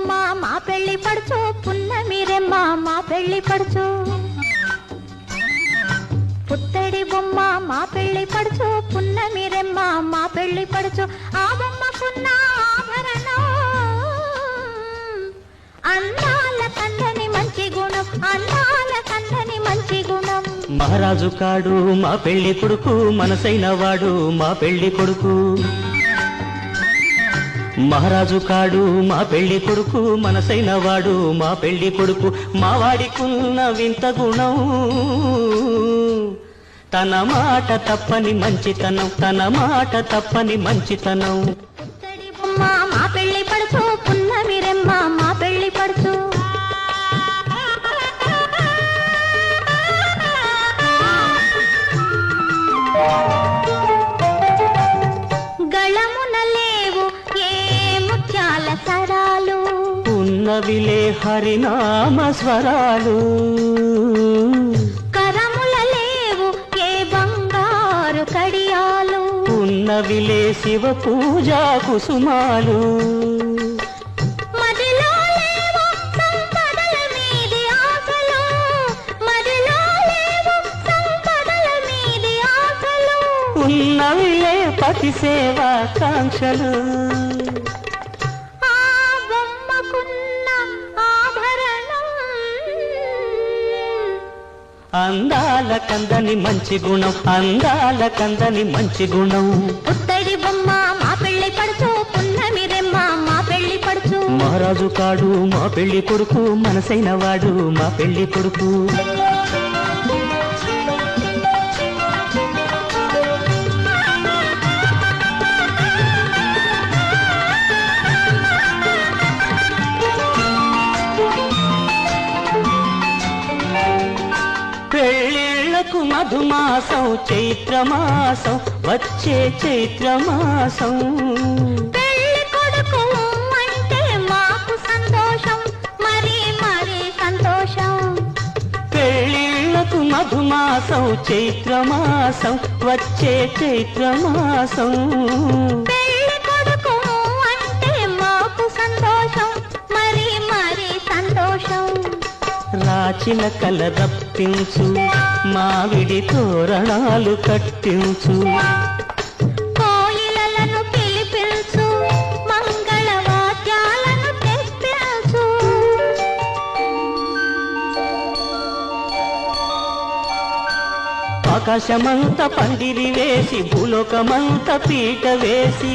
పడుచోమ్మా మా పెళ్ళి పడుచో పున్న మీరెమ్మా మా పెళ్ళి పడుచో. పుత్తడి బొమ్మ మా పెళ్ళి పడుచో పున్న మీరెమ్మా మా పెళ్ళి పడుచో. ఆ బొమ్మ పున్న ఆభరణం అన్నాల కందని మంచి గుణం అన్నాల కందని మంచి గుణం. మహారాజు కాడు మా పెళ్ళి కొడుకు మనసైన వాడు మా పెళ్ళి కొడుకు. మహారాజు కాడు మా పెళ్ళి కొడుకు మనసైన వాడు మా పెళ్ళి కొడుకు మా వాడికున్న వింత గుణం. తన మాట తప్పని మంచితనం తన మాట తప్పని మంచితనం. ఉన్నవిలే హరినామ స్వరాలు. కరముల లేవు ఏ బంగారు కడియాలు. ఉన్నవిలే శివ పూజా కుసుమాలు. ఉన్నవిలే పతి సేవా కాంక్షలు. అందాల కందని మంచి గుణం అందాల కందని మంచి గుణం. పుత్తడి బొమ్మ మా పెళ్ళి పడుచు పున్నమి రెమ్మ మా పెళ్ళి పడుచు. మహారాజు కాడు మా పెళ్ళి కొడుకు మనసైన వాడు మా పెళ్ళి కొడుకు. పెళ్ళిళ్ళకు మధుమాసం చైత్రమాసం వచ్చే చైత్రమాసం. పెళ్ళి కొడుకు అంటే మాకు సంతోషం మరి మరి సంతోషం. పెళ్ళిళ్ళకు మధుమాసం చైత్రమాసం వచ్చే చైత్రమాసం. పెళ్ళి కొడుకు అంటే మాకు సంతోషం రాచిన కల రప్పించు మావిడి తోరణాలు కట్టించు. ఆకాశమంత పందిరి వేసి భూలోకమంత పీట వేసి